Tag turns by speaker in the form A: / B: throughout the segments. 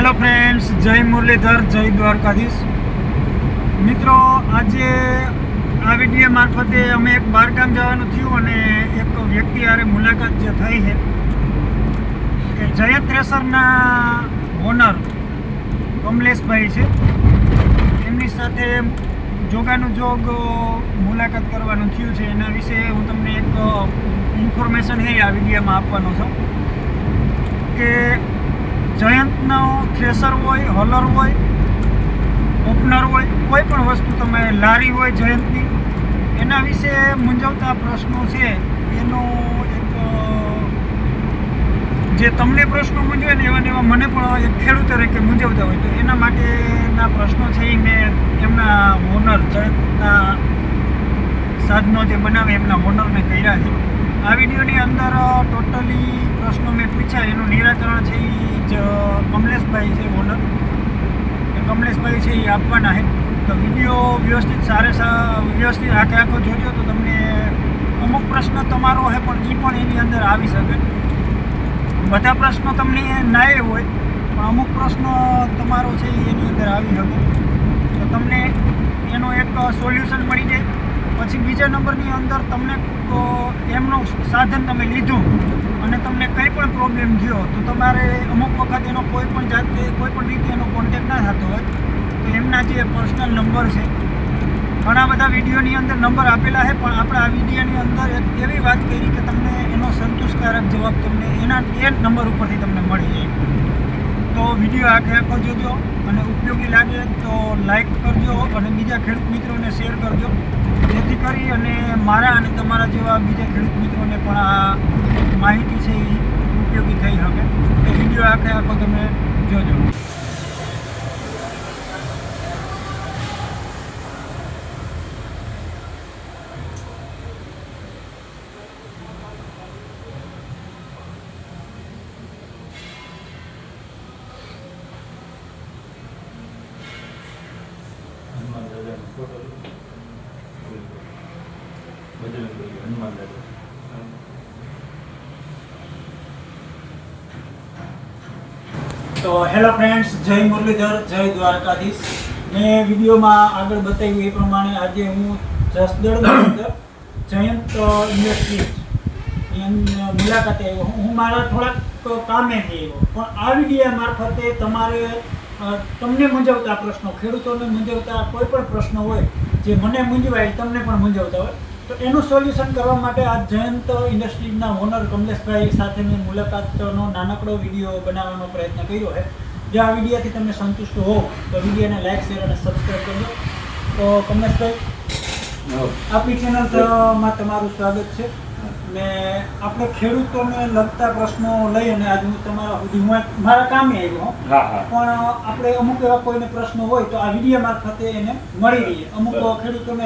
A: Hello friends, જય મુરલીધર, જય દ્વારકાધીશ. મિત્રો, આજે આ વીડિયો મારફતે અમે એક બહારગામ જવાનું થયું અને એક વ્યક્તિ હારે મુલાકાત જે થઈ છે કે જયંત રેસરના ઓનર કમલેશભાઈ છે. એમની સાથે જોગાનું જોગ મુલાકાત કરવાનું થયું છે. એના વિશે હું તમને એક ઇન્ફોર્મેશન છે આ વિડીયોમાં આપવાનો છું કે જયંતનો થ્રેસર હોય, હોલર હોય, ઓપનર હોય, કોઈ પણ વસ્તુ તમે લારી હોય જયંતની એના વિશે મૂંઝવતા પ્રશ્નો છે. એનો એક જે તમને પ્રશ્નો મૂંઝવે ને એવા એવા મને પણ એક ખેડૂત તરીકે મૂંઝવતા હોય. તો એના માટેના પ્રશ્નો છે એ મેં એમના ઓનર જયંતના સાધનો જે બનાવે એમના ઓનરને કર્યા છે. આ વિડીયોની અંદર ટોટલી પ્રશ્નો મેં પૂછ્યા, એનું નિરાકરણ છે એ જ કમલેશભાઈ છે ઓનર એ કમલેશભાઈ છે એ આપવાના છે. તો વીડિયો વ્યવસ્થિત સારે વ્યવસ્થિત આખે આખો જોજો તો તમને અમુક પ્રશ્ન તમારો છે, પણ એ પણ એની અંદર આવી શકે. બધા પ્રશ્નો તમને નાય હોય, પણ અમુક પ્રશ્નો તમારો છે એ એની અંદર આવી શકે. તો તમને એનો એક સોલ્યુશન મળી જાય. પછી બીજા નંબરની અંદર તમને એમનું સાધન તમે લીધું અને તમને કંઈ પણ પ્રોબ્લેમ થયો, તો તમારે અમુક વખત એનો કોઈ પણ જાતે કોઈ પણ રીતે એનો કોન્ટેક ના થતો હોય, તો એમના જે પર્સનલ નંબર છે, ઘણા બધા વિડીયોની અંદર નંબર આપેલા છે, પણ આપણે આ વિડીયોની અંદર એક એવી વાત કરી કે તમને એનો સંતોષકારક જવાબ તમને એના, એ નંબર ઉપરથી તમને મળી જાય. તો વીડિયો આખે આખો જોજો અને ઉપયોગી લાગે તો લાઈક કરજો અને બીજા ખેડૂત મિત્રોને શેર કરજો. જેથી કરી અને મારા અને તમારા જેવા બીજા ખેડૂત મિત્રોને પણ આ માહિતી છે એ ઉપયોગી થઈ શકે. તો વીડિયો આખે આખો તમે જોજો. તો હેલો ફ્રેન્ડ્સ, જય મુરલીધર, જય દ્વારકાધીશ. મેં વિડીયોમાં આગળ બતાવ્યું એ પ્રમાણે આજે હું જસદળની અંદર, જયંત ઇન્ડસ્ટ્રીઝ. એની મુલાકાતે આવ્યો હું. હું મારા થોડાક કામેથી આવ્યો પણ આ વિડીયા મારફતે તમારે તમને મૂંઝવતા પ્રશ્નો, ખેડૂતોને મૂંઝવતા કોઈ પણ પ્રશ્નો હોય, જે મને મૂંઝવાય તમને પણ મૂંઝવતા હોય તો એનું સોલ્યુશન કરવા માટે આ જયંત ઇન્ડસ્ટ્રીઝના ઓનર કમલેશભાઈ સાથે મેં મુલાકાતનો નાનકડો વીડિયો બનાવવાનો પ્રયત્ન કર્યો છે. જો આ વિડીયાથી તમે સંતુષ્ટ હો તો વિડીયોને લાઇક શેર અને સબસ્ક્રાઈબ કરજો. તો કમલેશભાઈ આપણી ચેનલમાં તમારું સ્વાગત છે. ને આપણે ખેડૂતોને લગતા પ્રશ્નો લઈ અને આજે હું તમારા સુધી હું મારા કામે આવ્યો પણ આપણે અમુક એવા કોઈને પ્રશ્નો હોય તો આ વીડિયો મારફતે એને મળી રહીએ. અમુક ખેડૂતોને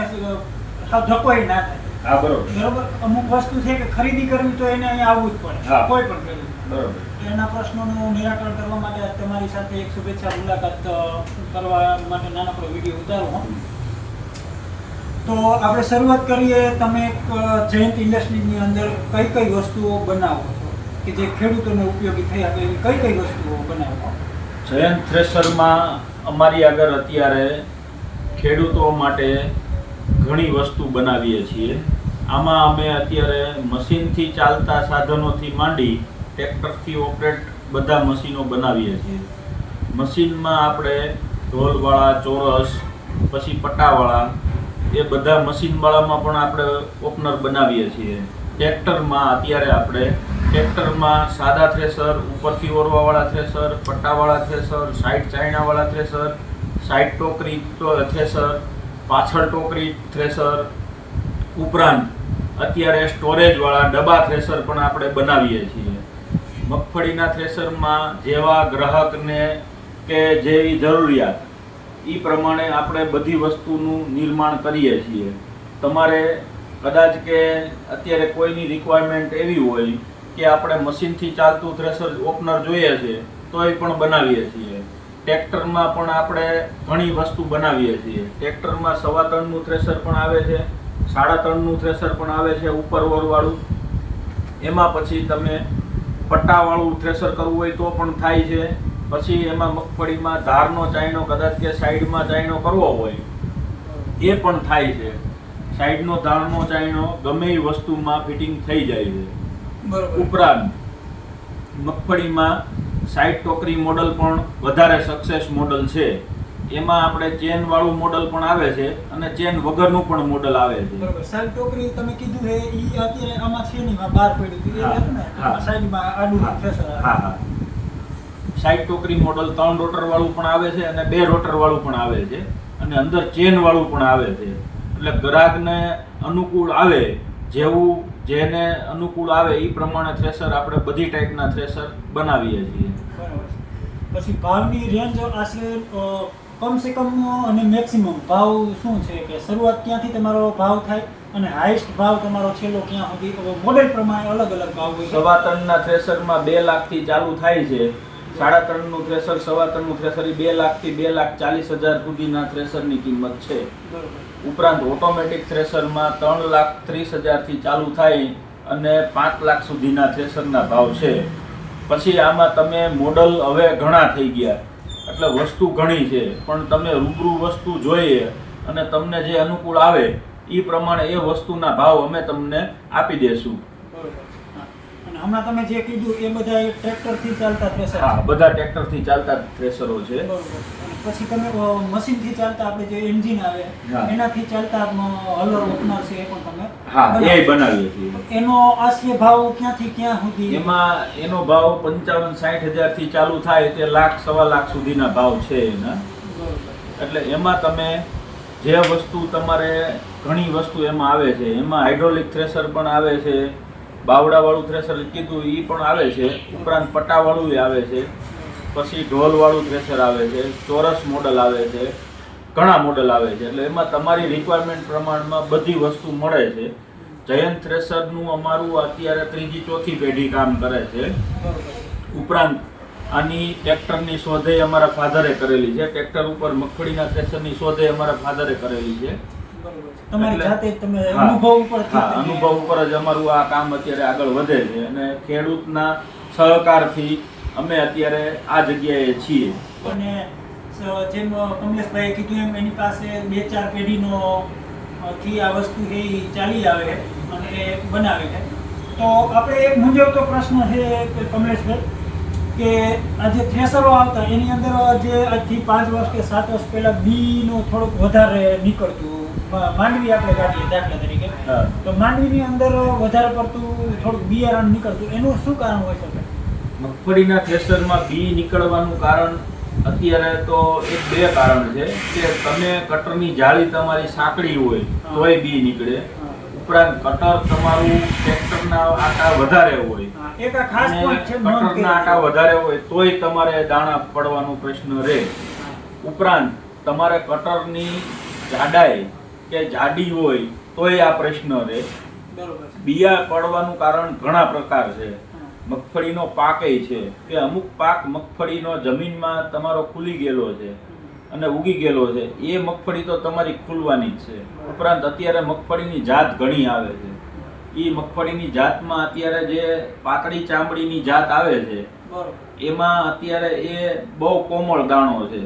A: ધકોઈ ના થાય.
B: હા બરોબર.
A: બરોબર? અમુક વસ્તુ છે કે ખરીદી કરવી તો એને અહીંયા આવવું જ પડે. કોઈ પણ ખેડૂત
B: બરોબર.
A: તો એના પ્રશ્નોનું નિરાકરણ કરવા માટે તમારી સાથે એક શુભેચ્છા મુલાકાત કરવા માટે નાનકડો વીડિયો ઉતારો તો આપણે શરૂઆત કરીએ તમે એક જયંત ઇન્ડસ્ટ્રીની અંદર કઈ કઈ વસ્તુઓ બનાવો છો? કે જે ખેડૂતોને ઉપયોગી થઈ આપે એવી કઈ કઈ વસ્તુઓ બનાવો
B: જયંત થ્રેશરમાં અમારી આગળ અત્યારે ખેડૂતો માટે ઘણી વસ્તુ બનાવીએ છીએ. આમાં અમે અત્યારે મશીનથી ચાલતા સાધનોથી માંડી ટ્રેક્ટરથી ઓપરેટ બધા મશીનો બનાવીએ છીએ. મશીનમાં આપણે ઢોલવાળા, ચોરસ, પછી પટ્ટાવાળા એ બધા મશીનવાળામાં પણ આપણે ઓપનર બનાવીએ છીએ. ટ્રેક્ટરમાં અત્યારે આપણે ટ્રેક્ટરમાં સાદા થ્રેસર, ઉપરથી ઓરવાવાળા થ્રેસર પટ્ટાવાળા થ્રેસર, સાઈડ ચાઇનાવાળા થ્રેસર, સાઈડ ટોકરી થ્રેસર પાછળ ટોકરી, થ્રેસર ઉપરાંત અત્યારે સ્ટોરેજવાળા ડબ્બા થ્રેસર પણ આપણે બનાવીએ છીએ. મગફળીના થ્રેસરમાં જેવા ગ્રાહકને કે જેવી જરૂરિયાત એ પ્રમાણે આપણે બધી વસ્તુનું નિર્માણ કરીએ છીએ. તમારે કદાચ કે અત્યારે કોઈની રિક્વાયરમેન્ટ એવી હોય કે આપણે મશીનથી ચાલતું થ્રેસર ઓપનર જોઈએ છે એ પણ બનાવીએ છીએ. ટ્રેક્ટરમાં પણ આપણે ઘણી વસ્તુ બનાવીએ છીએ. ટ્રેક્ટરમાં સવા ત્રણનું થ્રેસર પણ આવે છે સાડા ત્રણનું થ્રેસર પણ આવે છે ઉપર ઓરવાળું એમાં પછી તમે પટ્ટાવાળું થ્રેસર કરવું હોય તો પણ થાય છે. પછી એમાં મગફળીમાં ધારનો ચાયણો કદાચ કે સાઈડમાં ચાયણો કરવો હોય એ પણ થાય છે. સાઈડનો ધારનો ચાયણો ગમે એ વસ્તુમાં ફિટિંગ થઈ જાય છે.
A: બરોબર.
B: ઉપરાંત મગફળીમાં સાઈડ ટોકરી મોડલ પણ વધારે સક્સેસ મોડલ છે. એમાં આપણે ચેન વાળું મોડલ પણ આવે છે અને ચેન વગરનું પણ મોડલ આવે છે.
A: બરાબર. સાઈડ ટોકરી તમે કીધું એ ઈ અત્યારે આમાં છે નહીં બહાર પડી હતી. એ ને?
B: હા.
A: સાઈડમાં આડું થ્રેસર
B: હા હા. સાઈડ ટોકરી મોડલ ત્રણ રોટર વાળું પણ આવે છે અને બે રોટર વાળું પણ આવે છે અને અંદર ચેન વાળું પણ આવે છે. એટલે ગ્રાહકને અનુકૂળ આવે જેવું જેને અનુકૂળ આવે એ પ્રમાણે થ્રેસર આપણે બધી ટાઈપના થ્રેસર બનાવીએ છીએ.
A: પછી ભાવની રેન્જ આશરે કમ સે કમ અને મેક્સિમમ ભાવ શું છે કે શરૂઆત ક્યાંથી તમારો ભાવ થાય અને હાઈએસ્ટ ભાવ તમારો છેલ્લો ક્યાં સુધી? મોડેલ પ્રમાણે અલગ અલગ ભાવ હોય છે.
B: સવા ટનના થ્રેસરમાં બે લાખથી ચાલુ થાય છે. સાડા ત્રણનું થ્રેસર સવા ત્રણનું થ્રેસર એ બે લાખથી બે લાખ ચાલીસ હજાર સુધીના થ્રેસરની કિંમત છે. ઉપરાંત ઓટોમેટિક થ્રેસરમાં ત્રણ લાખ ત્રીસ હજારથી ચાલુ થાય અને પાંચ લાખ સુધીના થ્રેસરના ભાવ છે. પછી આમાં તમે મોડલ હવે ઘણા થઈ ગયા. એટલે વસ્તુ ઘણી છે પણ તમે રૂબરૂ વસ્તુ જોઈએ અને તમને જે અનુકૂળ આવે એ પ્રમાણે એ વસ્તુના ભાવ અમે તમને આપી.
A: અને હમણાં તમે જે કીધું એ બધા ટ્રેક્ટરથી ચાલતા થ્રેસર
B: હા બધા ટ્રેક્ટરથી ચાલતા થ્રેસરો છે.
A: પછી તમે મશીનથી ચાલતા આપણે જે એન્જિન આવે એનાથી ચાલતા હલર ઓપનર છે એ પણ તમે
B: હા એ બનાવીએ છીએ.
A: એનો આશરે ભાવ ક્યાંથી ક્યાં સુધી?
B: એમાં એનો ભાવ પંચાવન સાઠ હજારથી ચાલુ થાય તે લાખ સવા લાખ સુધીના ભાવ છે એના. એટલે એમાં તમે જે વસ્તુ તમારે ઘણી વસ્તુ એમાં આવે છે. એમાં હાઇડ્રોલિક થ્રેસર પણ આવે છે. બાવડાવાળું થ્રેસર કીધું એ પણ આવે છે. ઉપરાંત પટ્ટાવાળું એ આવે છે. પછી ઢોલવાળું થ્રેસર આવે છે. ચોરસ મોડલ આવે છે. ઘણા મોડલ આવે છે. એટલે એમાં તમારી રિક્વાયરમેન્ટ પ્રમાણમાં બધી વસ્તુ મળે છે. જયંત થ્રેસરનું અમારું અત્યારે ત્રીજી ચોથી પેઢી કામ કરે છે. ઉપરાંત આની ટ્રેક્ટરની શોધે અમારા ફાધરે કરેલી છે. ટ્રેક્ટર ઉપર મગફળીના થ્રેસરની શોધે અમારા ફાધરે કરેલી છે.
A: તમારી જાતે તમે અનુભવ ઉપર
B: અનુભવ ઉપર જ અમારું આ કામ અત્યારે આગળ વધે છે અને ખેડૂતના સહકારથી અમે અત્યારે આ જગ્યાએ છીએ.
A: અને જેમ કમલેશભાઈએ કીધું એમ એની પાસે બે ચાર પેઢીનો થી આ વસ્તુ એ ચાલી આવે અને એ બનાવે છે. તો આપણે એક મૂંઝવતો પ્રશ્ન છે કે કમલેશભાઈ કે આ જે થ્રેસરો આવતા એની અંદર જે આજથી પાંચ વર્ષ કે સાત વર્ષ પહેલા બીનું થોડુંક વધારે નીકળતું માંડવી આપણે કાઢીએ દાખલા તરીકે. તો માંડવીની અંદર વધારે પડતું થોડુંક બિયારણ નીકળતું. એનું શું કારણ હોય શકે?
B: મગફળીના થેસરમાં બી નીકળવાનું કારણ અત્યારે તો એક બે કારણ છે. કે તમે કટરની જાળી તમારી સાંકડી હોય તોય બી નીકળે. ઉપરાંત કટર તમારું ટ્રેક્ટરના આટા વધારે હોય. કટરના આટા વધારે હોય તોય તમારે દાણા પડવાનો પ્રશ્ન રહે. ઉપરાંત તમારે કટરની જાડાઈ કે જાડી હોય તોય આ પ્રશ્ન રહે. બિયા પડવાનું કારણ ઘણા પ્રકાર છે. મગફળીનો પાકે છે કે અમુક પાક મગફળીનો જમીનમાં તમારો ખુલી ગયેલો છે અને ઉગી ગયેલો છે. એ મગફળી તો તમારી ખુલવાની જ છે. ઉપરાંત અત્યારે મગફળીની જાત ઘણી આવે છે. એ મગફળીની જાતમાં અત્યારે જે પાતળી ચામડીની જાત આવે છે એમાં અત્યારે એ બહુ કોમળ દાણો છે.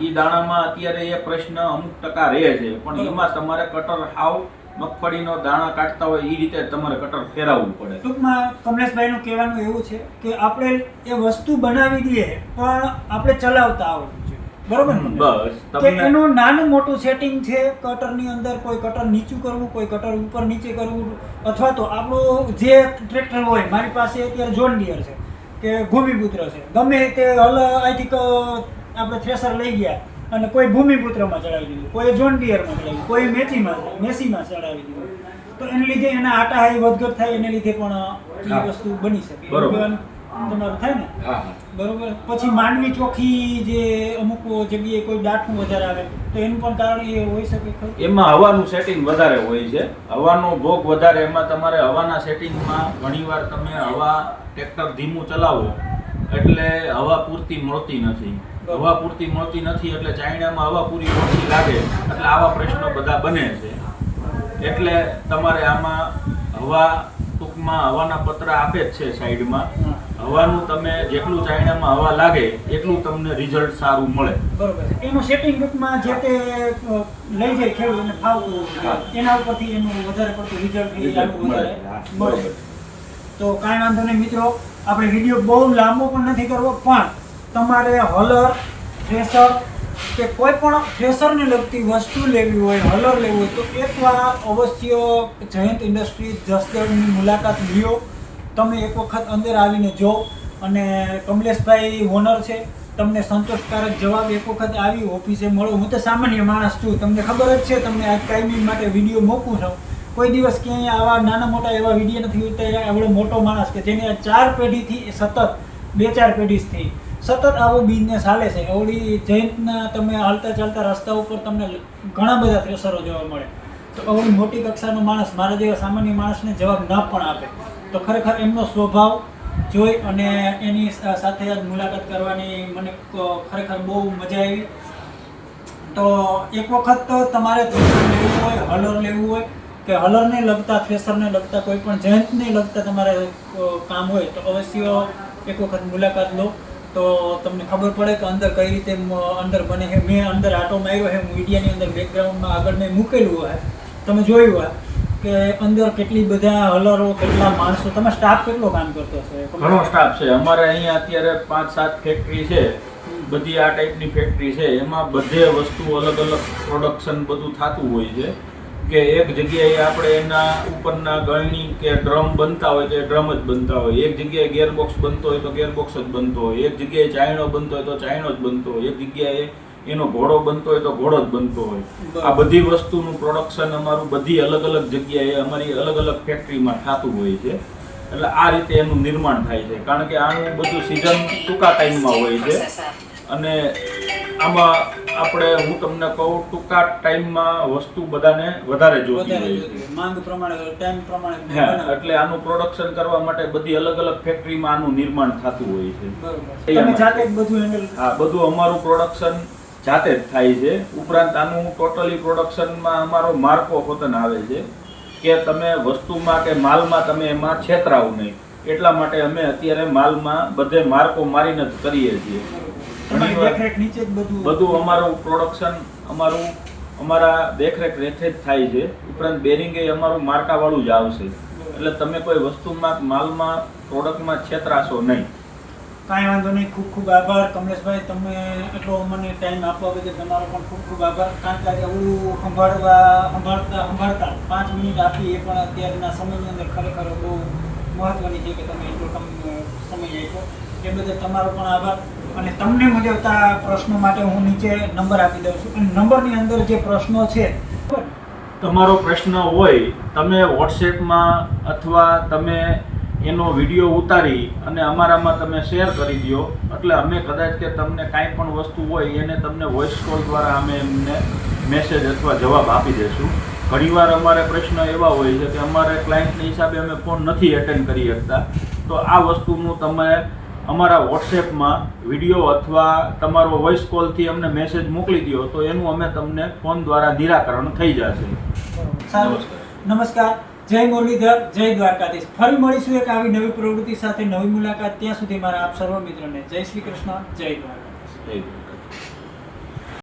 B: એ દાણામાં અત્યારે એ પ્રશ્ન અમુક ટકા રહે છે પણ એમાં તમારે કટર હાવ મગફળીનો દાણા કાઢતા હોય એ રીતે તમારે કટર ફેરવવું પડે.
A: ટૂંકમાં કમલેશભાઈનું કહેવાનું એવું છે કે આપણે એ વસ્તુ બનાવી દઈએ પણ આપણે ચલાવતા આવડવું બરોબર? ને?
B: બસ.
A: કે
B: તમને
A: એનું નાનું મોટું સેટિંગ છે કટરની અંદર કોઈ કટર નીચું કરવું કોઈ કટર ઉપર નીચે કરવું અથવા તો આપણું જે ટ્રેક્ટર હોય મારી પાસે અત્યારે જોન ડિયર છે કે ભૂમિપુત્ર છે. ગમે તે હલ અહીંથી આપણે થ્રેસર લઈ ગયા અને કોઈ ભૂમિપુત્રમાં ચડાવી દીધું કોઈ જોન ડિયરમાં ચડાવી દીધું કોઈ મેચીમાં મેસીમાં ચડાવી દીધું. તો એને લીધે એના આટા હાઈ વધઘટ થાય એને લીધે પણ એ વસ્તુ બની શકે.
B: બરોબર.
A: તમારું થાય ને? બરોબર? પછી માંડવી ચોખ્ખી જે અમુક જગ્યાએ કોઈ દાઠું વધારે આવે તો એનું પણ કારણ એ હોઈ શકે
B: એમાં હવાનું સેટિંગ વધારે હોય છે. હવાનો ભોગ વધારે એમાં તમારે હવાના સેટિંગમાં ઘણીવાર તમે હવા ટ્રેક્ટર ધીમું ચલાવો એટલે હવા પૂરતી મળતી નથી. હવા પૂરતી મળતી નથી એટલે ચાઇનામાં હવા પૂરી ઓછી લાગે એટલે આવા પ્રશ્નો બધા બને છે. એટલે તમારે આમાં હવા ટૂંકમાં હવાના પત્ર આપે જ છે સાઈડમાં. હવાનું તમે જેટલું ચાઇનામાં હવા લાગે એટલું તમને રિઝલ્ટ સારું મળે.
A: બરોબર. એનું સેટિંગ બુકમાં જે તે લઈ જાય ખેડૂત અને ફાવતું એના ઉપરથી એનું વધારે પડતું રિઝલ્ટ.
B: બરોબર.
A: તો કાંઈ વાંધો નહીં મિત્રો આપણે વીડિયો બહુ લાંબો પણ નથી કરવો પણ તમારે હલર થ્રેસર કે કોઈ પણ ફેશનને લગતી વસ્તુ લેવી હોય હલર લેવું હોય, તો એકવાર અવશ્ય જયંત ઇન્ડસ્ટ્રી જસદેવની મુલાકાત લ્યો. તમે એક વખત અંદર આવીને જો અને કમલેશભાઈ ઓનર છે, તમને સંતોષકારક જવાબ એક વખત આવી ઓફિસે મળો. હું તો સામાન્ય માણસ છું, તમને ખબર જ છે, તમને આ કાયમી માટે વીડિયો મૂકું છું. કોઈ દિવસ ક્યાંય આવા નાના મોટા એવા વીડિયો નથી ઉતાર્યા. એવડો મોટો માણસ કે જેને ચાર પેઢીથી સતત બે ચાર પેઢીથી સતત આવો બિઝનેસ હાલે છે. એવડી જયંતના તમે હાલતા ચાલતા રસ્તા ઉપર તમને ઘણા બધા થ્રેસરો જોવા મળે. તો એવડી મોટી કક્ષાનો માણસ મારા જેવા સામાન્ય માણસને જવાબ ન પણ આપે. તો ખરેખર એમનો સ્વભાવ જોઈ અને એની સાથે જ મુલાકાત કરવાની મને ખરેખર બહુ મજા આવી. તો એક વખત તો તમારે લેવું હોય, હલર લેવું હોય, કે હલરને લગતા ફેશનને લગતા, કોઈ પણ જયંતને લગતા તમારે કામ હોય તો અવશ્ય એક વખત મુલાકાત લો. તો તમને ખબર પડે કે અંદર કઈ રીતે અંદર બને છે. મેં અંદર આટો માર્યો છે મીડિયાની અંદર બેકગ્રાઉન્ડમાં આગળ મેં મૂકેલું હોય. તમે જોયું હોય કે અંદર કેટલી બધા હલરો કેટલા માણસો તમે સ્ટાફ કેટલો કામ કરતો હશે?
B: ઘણો સ્ટાફ છે. અમારે અહીંયા અત્યારે પાંચ સાત ફેક્ટરી છે બધી આ ટાઈપની ફેક્ટરી છે. એમાં બધે વસ્તુ અલગ અલગ પ્રોડક્શન બધું થતું હોય છે. કે એક જગ્યાએ આપણે એના ઉપરના ગળણી કે ડ્રમ બનતા હોય તો એ ડ્રમ જ બનતા હોય. એક જગ્યાએ ગેરબોક્સ બનતો હોય તો ગેરબોક્સ જ બનતો હોય. એક જગ્યાએ ચાયણો બનતો હોય તો ચાયણો જ બનતો હોય. એક જગ્યાએ એનો ઘોડો બનતો હોય તો ઘોડો જ બનતો હોય. આ બધી વસ્તુનું પ્રોડક્શન અમારું બધી અલગ અલગ જગ્યાએ અમારી અલગ અલગ ફેક્ટરીમાં થતું હોય છે. એટલે આ રીતે એનું નિર્માણ થાય છે. કારણ કે આનું બધું સિઝન ટૂંકા ટાઈમમાં હોય છે. અને આમાં આપણે હું તમને કહું ટૂંકા ટાઈમમાં વસ્તુ બધાને વધારે જોતી હોય.
A: માંગ પ્રમાણે ટાઈમ પ્રમાણે
B: એટલે આનું પ્રોડક્શન કરવા માટે બધી અલગ અલગ ફેક્ટરીમાં આનું નિર્માણ થતું હોય છે.
A: તમે જાતે બધું હેન્ડલ
B: હા બધું અમારું પ્રોડક્શન જાતે જ થાય છે. ઉપરાંત આનું ટોટલી પ્રોડક્શનમાં અમારો માર્કો પોતાનો આવે છે કે તમે વસ્તુમાં કે માલમાં તમે એમાં છેતરાવ નહીં. એટલા માટે અમે અત્યારે માલમાં બધે માર્કો મારીને જ કરીએ છીએ.
A: તમારી નીચે જ બધું
B: બધું અમારું પ્રોડક્શન અમારું અમારા દેખરેખ રેખે જ થાય છે. ઉપરાંત બેરિંગ એ અમારું માર્કાવાળું જ આવશે. એટલે તમે કોઈ વસ્તુમાં માલમાં પ્રોડક્ટમાં છેતરાશો નહીં.
A: કાંઈ વાંધો નહીં. ખૂબ ખૂબ આભાર. કમલેશભાઈ તમે એટલો મને ટાઈમ આપવા બદલ તમારો પણ ખૂબ ખૂબ આભાર. કારણ કે આજે સંભાળવા સંભાળતા સંભાળતા પાંચ મિનિટ આપી એ પણ અત્યારના સમયની અંદર ખરેખર બહુ મહત્વની છે કે તમે એટલો સમય આપ્યો. એ બદલ તમારો પણ આભાર. અને તમને મૂંઝવતા પ્રશ્નો માટે હું નીચે નંબર આપી દઉં છું. અને નંબરની અંદર જે પ્રશ્નો છે,
B: તમારો પ્રશ્ન હોય, તમે વોટ્સએપમાં અથવા તમે એનો વીડિયો ઉતારી અને અમારામાં તમે શેર કરી દો એટલે અમે કદાચ કે તમને કાંઈ પણ વસ્તુ હોય, એને તમને વોઇસ કોલ દ્વારા અમે એમને મેસેજ અથવા જવાબ આપી દઈશું ઘણીવાર અમારે પ્રશ્ન એવા હોય છે કે અમારે ક્લાયન્ટના હિસાબે અમે ફોન નથી એટેન્ડ કરી શકતા. તો આ વસ્તુનું તમે અમારા વોટ્સએપમાં વીડિયો અથવા તમારો વોઇસ કોલથી અમને મેસેજ મોકલી દો તો એનું અમે તમને ફોન દ્વારા નિરાકરણ થઈ જશે.
A: સારું.
B: નમસ્કાર.
A: નમસ્કાર જય મુરલીધર જય દ્વારકાધીશ. ફરી મળીશું એક આવી નવી પ્રવૃત્તિ સાથે. નવી મુલાકાત ત્યાં સુધી મારા આપ સર્વ મિત્રોને. જય શ્રી કૃષ્ણ જય દ્વારકાધીશ.
B: you.